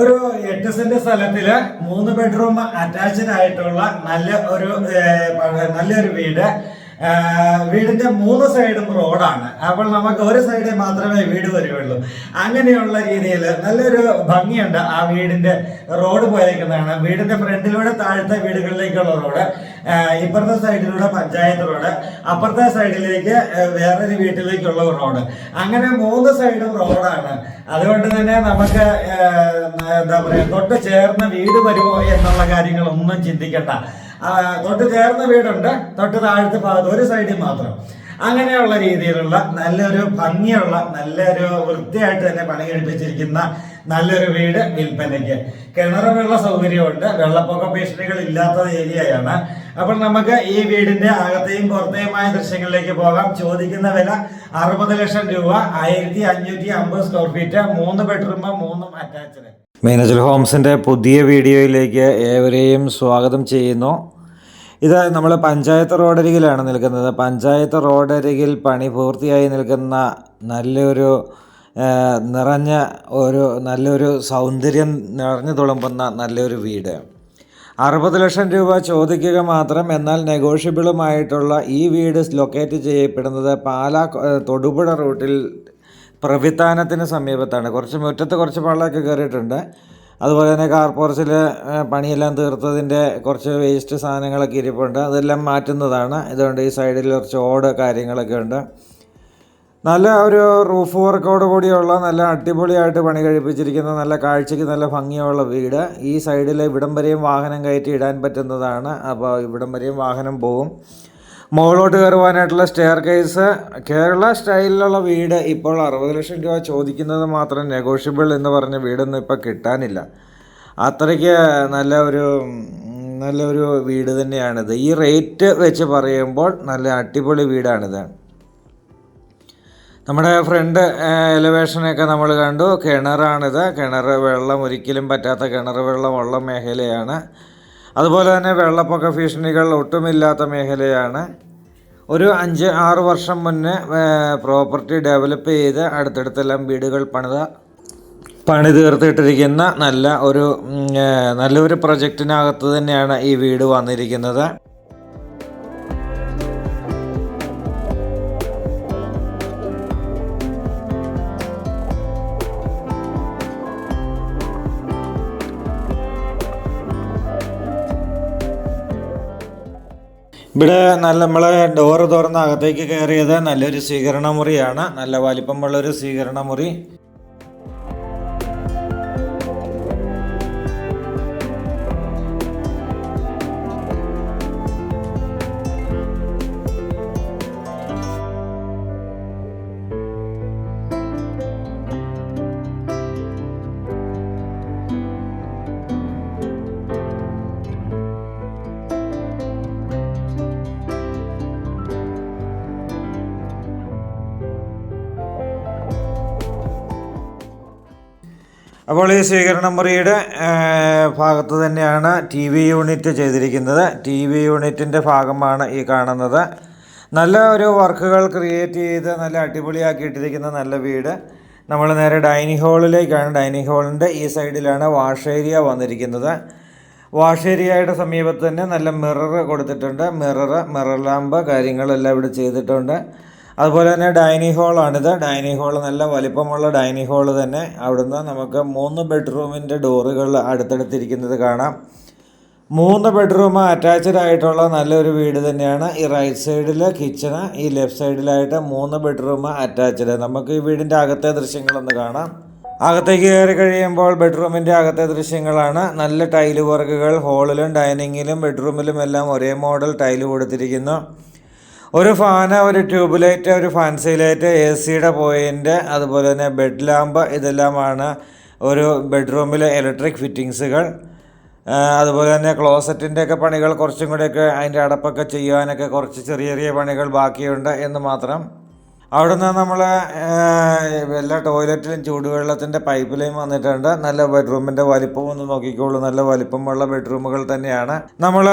ഒരു എട്ട് സെന്റ് സ്ഥലത്തിൽ മൂന്ന് ബെഡ്റൂം അറ്റാച്ച്ഡ് ആയിട്ടുള്ള നല്ല ഒരു നല്ലൊരു വീട്. വീടിന്റെ മൂന്ന് സൈഡും റോഡാണ്. അപ്പോൾ നമുക്ക് ഒരു സൈഡിൽ മാത്രമേ വീട് വരികയുള്ളൂ അങ്ങനെയുള്ള രീതിയിൽ നല്ലൊരു ഭംഗിയുണ്ട് ആ വീടിന്റെ റോഡ് പോയേക്കുന്നതാണ്. വീടിന്റെ ഫ്രണ്ടിലൂടെ താഴത്തെ വീടുകളിലേക്കുള്ള റോഡ് ഇപ്പുറത്തെ സൈഡിലൂടെ പഞ്ചായത്ത് റോഡ് അപ്പുറത്തെ സൈഡിലേക്ക് വേറൊരു വീട്ടിലേക്കുള്ള റോഡ്. അങ്ങനെ മൂന്ന് സൈഡും റോഡാണ്. അതുകൊണ്ട് തന്നെ നമുക്ക് എന്താ പറയുക തൊട്ട് ചേർന്ന് വീട് വരുമോ എന്നുള്ള കാര്യങ്ങളൊന്നും ചിന്തിക്കണ്ട. തൊട്ട് ചേർന്ന വീടുണ്ട്. തൊട്ട് താഴത്തെ ഭാഗത്ത് ഒരു സൈഡിൽ മാത്രം. അങ്ങനെയുള്ള രീതിയിലുള്ള നല്ലൊരു ഭംഗിയുള്ള നല്ലൊരു വൃത്തിയായിട്ട് തന്നെ പണി കഴിപ്പിച്ചിരിക്കുന്ന നല്ലൊരു വീട് വിൽപ്പനയ്ക്ക്. കിണർ വെള്ള സൗകര്യമുണ്ട് വെള്ളപ്പൊക്ക ഭീഷണികൾ ഇല്ലാത്ത ഏരിയയാണ്. അപ്പോൾ നമുക്ക് ഈ വീടിന്റെ അകത്തെയും പുറത്തെയുമായ ദൃശ്യങ്ങളിലേക്ക് പോകാം. ചോദിക്കുന്ന വില അറുപത് ലക്ഷം രൂപ. ആയിരത്തി അഞ്ഞൂറ്റി അമ്പത് സ്ക്വയർ ഫീറ്റ് മൂന്ന് ബെഡ്റൂം മൂന്നും അറ്റാച്ച്ഡ് മീനജൽ ഹോംസിന്റെ പുതിയ വീഡിയോയിലേക്ക് ഏവരെയും സ്വാഗതം ചെയ്യുന്നു. ഇത് നമ്മൾ പഞ്ചായത്ത് റോഡരികിലാണ് നിൽക്കുന്നത്. പഞ്ചായത്ത് റോഡരികിൽ പണി പൂർത്തിയായി നിൽക്കുന്ന നല്ലൊരു നിറഞ്ഞ ഒരു നല്ലൊരു സൗന്ദര്യം നിറഞ്ഞു തുളുമ്പുന്ന നല്ലൊരു വീട്. അറുപത് ലക്ഷം രൂപ ചോദിക്കുക മാത്രം എന്നാൽ നെഗോഷ്യബിളുമായിട്ടുള്ള ഈ വീട് ലൊക്കേറ്റ് ചെയ്യപ്പെടുന്നത് പാലാ തൊടുപുഴ റൂട്ടിൽ പ്രവിധാനത്തിന് സമീപത്താണ്. കുറച്ച് മുറ്റത്ത് കുറച്ച് വെള്ളമൊക്കെ കയറിയിട്ടുണ്ട്. അതുപോലെ തന്നെ കാർ പോർച്ചിൽ പണിയെല്ലാം തീർത്തതിന്റെ കുറച്ച് വേസ്റ്റ് സാധനങ്ങളൊക്കെ ഇരിപ്പുണ്ട്. അതെല്ലാം മാറ്റുന്നതാണ്. ഇതുകൊണ്ട് ഈ സൈഡിൽ കുറച്ച് ഓട് കാര്യങ്ങളൊക്കെ ഉണ്ട്. നല്ല ഒരു റൂഫ് വർക്കോട് കൂടിയുള്ള നല്ല അടിപൊളിയായിട്ട് പണി കഴിപ്പിച്ചിരിക്കുന്ന നല്ല കാഴ്ചയ്ക്ക് നല്ല ഭംഗിയുള്ള വീട്. ഈ സൈഡിൽ ഇവിടം വരെയും വാഹനം കയറ്റി ഇടാൻ പറ്റുന്നതാണ്. അപ്പോൾ ഇവിടം വരെയും വാഹനം പോകും മുകളിലോട്ട് കയറുവാനായിട്ടുള്ള സ്റ്റെയർ കേസ് കേരള സ്റ്റൈലിലുള്ള വീട് ഇപ്പോൾ അറുപത് ലക്ഷം രൂപ ചോദിക്കുന്നത് മാത്രം നെഗോഷ്യബിൾ എന്ന് പറഞ്ഞ വീടൊന്നും ഇപ്പോൾ കിട്ടാനില്ല. അത്രയ്ക്ക് നല്ല ഒരു നല്ലൊരു വീട് തന്നെയാണിത്. ഈ റേറ്റ് വെച്ച് പറയുമ്പോൾ നല്ല അടിപൊളി വീടാണിത്. നമ്മുടെ ഫ്രണ്ട് എലിവേഷനൊക്കെ നമ്മൾ കണ്ടു. കിണറാണിത്. കിണർ വെള്ളം ഒരിക്കലും പറ്റാത്ത കിണർ വെള്ളമുള്ള മേഖലയാണ്. അതുപോലെ തന്നെ വെള്ളപ്പൊക്ക ഭീഷണികൾ ഒട്ടുമില്ലാത്ത മേഖലയാണ്. ഒരു അഞ്ച് ആറ് വർഷം മുന്നേ പ്രോപ്പർട്ടി ഡെവലപ്പ് ചെയ്ത് അടുത്തടുത്തെല്ലാം വീടുകൾ പണിത പണി തീർത്തിട്ടിരിക്കുന്ന നല്ല ഒരു നല്ലൊരു പ്രൊജക്റ്റിനകത്ത് തന്നെയാണ് ഈ വീട് വന്നിരിക്കുന്നത്. ഇവിടെ നല്ല നമ്മളെ ഡോറ് തുറന്ന് അകത്തേക്ക് കയറിയത് നല്ലൊരു സ്വീകരണ മുറിയാണ്. നല്ല വലിപ്പമുള്ളൊരു സ്വീകരണ മുറി. അപ്പോൾ ഈ സ്വീകരണ മുറിയുടെ ഭാഗത്ത് തന്നെയാണ് ടി വി യൂണിറ്റ് ചെയ്തിരിക്കുന്നത്. ടി വി യൂണിറ്റിന്റെ ഭാഗമാണ് ഈ കാണുന്നത്. നല്ല ഒരു വർക്കുകൾ ക്രിയേറ്റ് ചെയ്ത് നല്ല അടിപൊളിയാക്കിയിട്ടിരിക്കുന്ന നല്ല വീട്. നമ്മൾ നേരെ ഡൈനിങ് ഹാളിലേക്കാണ് ഡൈനിങ് ഹാളിന്റെ ഈ സൈഡിലാണ് വാഷ് ഏരിയ വന്നിരിക്കുന്നത്. വാഷ് ഏരിയയുടെ സമീപത്ത് തന്നെ നല്ല മിറർ കൊടുത്തിട്ടുണ്ട്. മിറർ മിറർ ലാമ്പ് കാര്യങ്ങളെല്ലാം ഇവിടെ ചെയ്തിട്ടുണ്ട്. അതുപോലെ തന്നെ ഡൈനിങ് ഹാളാണിത്. ഡൈനിങ് ഹാൾ നല്ല വലിപ്പമുള്ള ഡൈനിങ് ഹാൾ തന്നെ. അവിടുന്ന് നമുക്ക് മൂന്ന് ബെഡ്റൂമിന്റെ ഡോറുകൾ അടുത്തടുത്തിരിക്കുന്നത് കാണാം. മൂന്ന് ബെഡ്റൂം അറ്റാച്ച്ഡ് ആയിട്ടുള്ള നല്ലൊരു വീട് തന്നെയാണ്. ഈ റൈറ്റ് സൈഡിൽ കിച്ചണ് ഈ ലെഫ്റ്റ് സൈഡിലായിട്ട് മൂന്ന് ബെഡ്റൂം അറ്റാച്ച്ഡ് നമുക്ക് ഈ വീടിന്റെ അകത്തെ ദൃശ്യങ്ങളൊന്ന് കാണാം. അകത്തേക്ക് കയറി കഴിയുമ്പോൾ ബെഡ്റൂമിന്റെ അകത്തെ ദൃശ്യങ്ങളാണ്. നല്ല ടൈൽ വർക്കുകൾ ഹാളിലും ഡൈനിങ്ങിലും ബെഡ്റൂമിലും എല്ലാം ഒരേ മോഡൽ ടൈൽ കൊടുത്തിരിക്കുന്നു. ഒരു ഫാന് ഒരു ട്യൂബ് ലൈറ്റ് ഒരു ഫാൻസി ലൈറ്റ് എ സിയുടെ പോയിന്റ് അതുപോലെ തന്നെ ബെഡ് ലാമ്പ് ഇതെല്ലാമാണ് ഒരു ബെഡ്റൂമിലെ ഇലക്ട്രിക് ഫിറ്റിങ്സുകൾ അതുപോലെ തന്നെ ക്ലോസറ്റിന്റെ ഒക്കെ പണികൾ കുറച്ചും കൂടെയൊക്കെ അതിന്റെ അടപ്പൊക്കെ ചെയ്യുവാനൊക്കെ കുറച്ച് ചെറിയ ചെറിയ പണികൾ ബാക്കിയുണ്ട് എന്ന് മാത്രം അവിടുന്ന് നമ്മൾ എല്ലാ ടോയ്ലറ്റിലും ചൂടുവെള്ളത്തിന്റെ പൈപ്പ് ലൈൻ വന്നിട്ടുണ്ട്. നല്ല ബെഡ്റൂമിന്റെ വലിപ്പം ഒന്ന് നോക്കിക്കോളൂ. നല്ല വലിപ്പമുള്ള ബെഡ്റൂമുകൾ തന്നെയാണ്. നമ്മൾ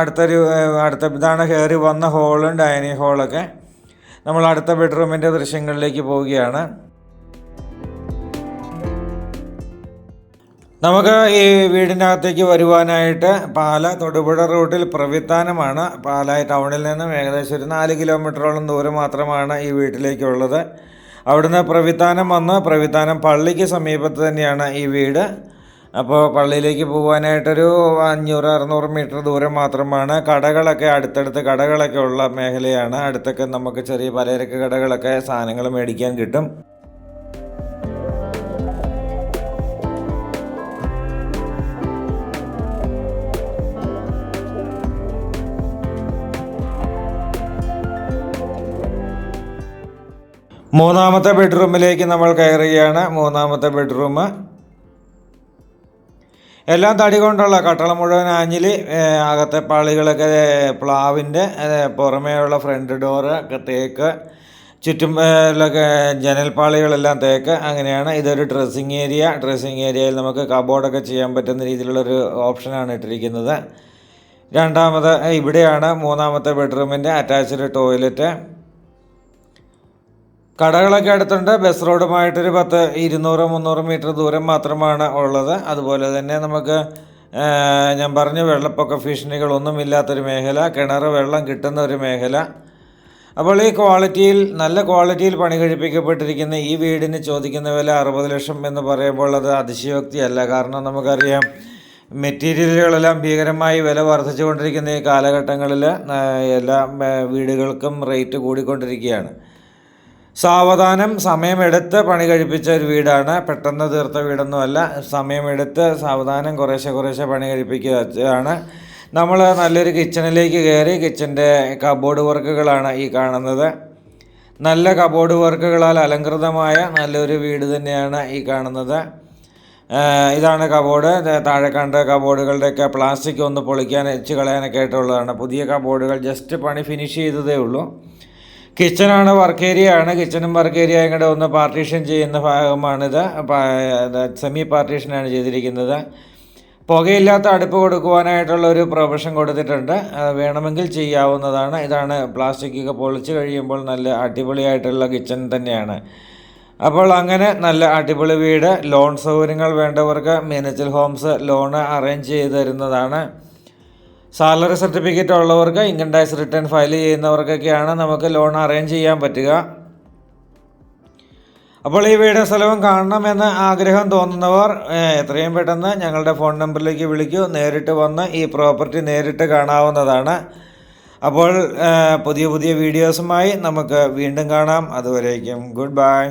അടുത്തൊരു അടുത്ത ഇതാണ് കയറി വന്ന ഹോളും ഡൈനിങ് ഹോളൊക്കെ നമ്മൾ അടുത്ത ബെഡ്റൂമിന്റെ ദൃശ്യങ്ങളിലേക്ക് പോവുകയാണ്. നമുക്ക് ഈ വീടിനകത്തേക്ക് വരുവാനായിട്ട് പാല തൊടുപുഴ റൂട്ടിൽ പ്രവിത്താനമാണ്. പാല ടൗണിൽ നിന്നും ഏകദേശം ഒരു നാല് കിലോമീറ്ററോളം ദൂരം മാത്രമാണ് ഈ വീട്ടിലേക്കുള്ളത്. അവിടുന്ന് പ്രവിത്താനം വന്ന് പ്രവിത്താനം പള്ളിക്ക് സമീപത്ത് തന്നെയാണ് ഈ വീട്. അപ്പോൾ പള്ളിയിലേക്ക് പോകാനായിട്ടൊരു അഞ്ഞൂറ് അറുന്നൂറ് മീറ്റർ ദൂരം മാത്രമാണ്. കടകളൊക്കെ അടുത്തടുത്ത് കടകളൊക്കെ ഉള്ള മേഖലയാണ്. അടുത്തൊക്കെ നമുക്ക് ചെറിയ പലചരക്ക് കടകളൊക്കെ സാധനങ്ങൾ മേടിക്കാൻ കിട്ടും. മൂന്നാമത്തെ ബെഡ്റൂമിലേക്ക് നമ്മൾ കയറുകയാണ്. മൂന്നാമത്തെ ബെഡ്റൂം. എല്ലാം തടി കൊണ്ടുള്ള കട്ടളം മുഴുവൻ ആഞ്ഞിൽ അകത്തെ പാളികളൊക്കെ പ്ലാവിന്റെ പുറമേയുള്ള ഫ്രണ്ട് ഡോറ് ഒക്കെ തേക്ക്. ചുറ്റും ലൊക്കെ ജനൽപ്പാളികളെല്ലാം തേക്ക്. അങ്ങനെയാണ്. ഇതൊരു ഡ്രസ്സിങ് ഏരിയ. ഡ്രസ്സിങ് ഏരിയയിൽ നമുക്ക് കബോർഡൊക്കെ ചെയ്യാൻ പറ്റുന്ന രീതിയിലുള്ളൊരു ഓപ്ഷനാണ് ഇട്ടിരിക്കുന്നത്. രണ്ടാമത് ഇവിടെയാണ് മൂന്നാമത്തെ ബെഡ്റൂമിന്റെ അറ്റാച്ച്ഡ് ടോയ്ലറ്റ്. കടകളൊക്കെ അടുത്തുണ്ട്. ബസ് റോഡുമായിട്ടൊരു പത്ത് ഇരുന്നൂറ് മുന്നൂറ് മീറ്റർ ദൂരം മാത്രമാണ് ഉള്ളത്. അതുപോലെ തന്നെ നമുക്ക് ഞാൻ പറഞ്ഞു വെള്ളപ്പൊക്ക ഭീഷണികളൊന്നും ഇല്ലാത്തൊരു മേഖല കിണർ വെള്ളം കിട്ടുന്ന ഒരു മേഖല. അപ്പോൾ ഈ ക്വാളിറ്റിയിൽ നല്ല ക്വാളിറ്റിയിൽ പണി കഴിപ്പിക്കപ്പെട്ടിരിക്കുന്ന ഈ വീടിന് ചോദിക്കുന്ന വില അറുപത് ലക്ഷം എന്ന് പറയുമ്പോൾ അത് അതിശയോക്തിയല്ല. കാരണം നമുക്കറിയാം മെറ്റീരിയലുകളെല്ലാം ഭീകരമായി വില വർദ്ധിച്ചുകൊണ്ടിരിക്കുന്ന ഈ കാലഘട്ടങ്ങളിൽ എല്ലാ വീടുകൾക്കും റേറ്റ് കൂടിക്കൊണ്ടിരിക്കുകയാണ്. സാവധാനം സമയമെടുത്ത് പണി കഴിപ്പിച്ച ഒരു വീടാണ്. പെട്ടെന്ന് തീർത്ത വീടൊന്നുമല്ല. സമയമെടുത്ത് സാവധാനം കുറേശ്ശെ കുറേശ്ശെ പണി കഴിപ്പിക്കുകയാണ്. നമ്മൾ നല്ലൊരു കിച്ചണിലേക്ക് കയറി കിച്ചന്റെ കബോർഡ് വർക്കുകളാണ് ഈ കാണുന്നത്. നല്ല കബോർഡ് വർക്കുകളാൽ അലങ്കൃതമായ നല്ലൊരു വീട് തന്നെയാണ് ഈ കാണുന്നത്. ഇതാണ് കബോർഡ് താഴെ കണ്ട കബോർഡുകളുടെയൊക്കെ പ്ലാസ്റ്റിക് ഒന്ന് പൊളിക്കാൻ എച്ച് കളയാനൊക്കെ ആയിട്ടുള്ളതാണ്. പുതിയ കബോർഡുകൾ ജസ്റ്റ് പണി ഫിനിഷ് ചെയ്തതേ ഉള്ളൂ. കിച്ചണാണ് വർക്ക് ഏരിയ ആണ്. കിച്ചണും വർക്ക് ഏരിയയും കൂടെ ഒന്ന് പാർട്ടീഷൻ ചെയ്യുന്ന ഭാഗമാണിത്. സെമി പാർട്ടീഷനാണ് ചെയ്തിരിക്കുന്നത്. പുകയില്ലാത്ത അടുപ്പ് കൊടുക്കുവാനായിട്ടുള്ള ഒരു പ്രൊഫഷൻ കൊടുത്തിട്ടുണ്ട്. വേണമെങ്കിൽ ചെയ്യാവുന്നതാണ്. ഇതാണ് പ്ലാസ്റ്റിക് ഒക്കെ പൊളിച്ച് കഴിയുമ്പോൾ നല്ല അടിപൊളിയായിട്ടുള്ള കിച്ചൺ തന്നെയാണ്. അപ്പോൾ അങ്ങനെ നല്ല അടിപൊളി വീട് ലോൺ സൗകര്യങ്ങൾ വേണ്ടവർക്ക് മിനച്ചൽ ഹോംസ് ലോണ് അറേഞ്ച് ചെയ്ത് തരുന്നതാണ്. സാലറി സർട്ടിഫിക്കറ്റ് ഉള്ളവർക്ക് ഇൻകം ടാക്സ് റിട്ടേൺ ഫയൽ ചെയ്യുന്നവർക്കൊക്കെയാണ് നമുക്ക് ലോൺ അറേഞ്ച് ചെയ്യാൻ പറ്റുക. അപ്പോൾ ഈ വീട് സ്ഥലവും കാണണമെന്ന് ആഗ്രഹം തോന്നുന്നവർ എത്രയും പെട്ടെന്ന് ഞങ്ങളുടെ ഫോൺ നമ്പറിലേക്ക് വിളിക്കൂ. നേരിട്ട് വന്ന് ഈ പ്രോപ്പർട്ടി നേരിട്ട് കാണാവുന്നതാണ്. അപ്പോൾ പുതിയ പുതിയ വീഡിയോസുമായി നമുക്ക് വീണ്ടും കാണാം. അതുവരേക്കും ഗുഡ് ബൈ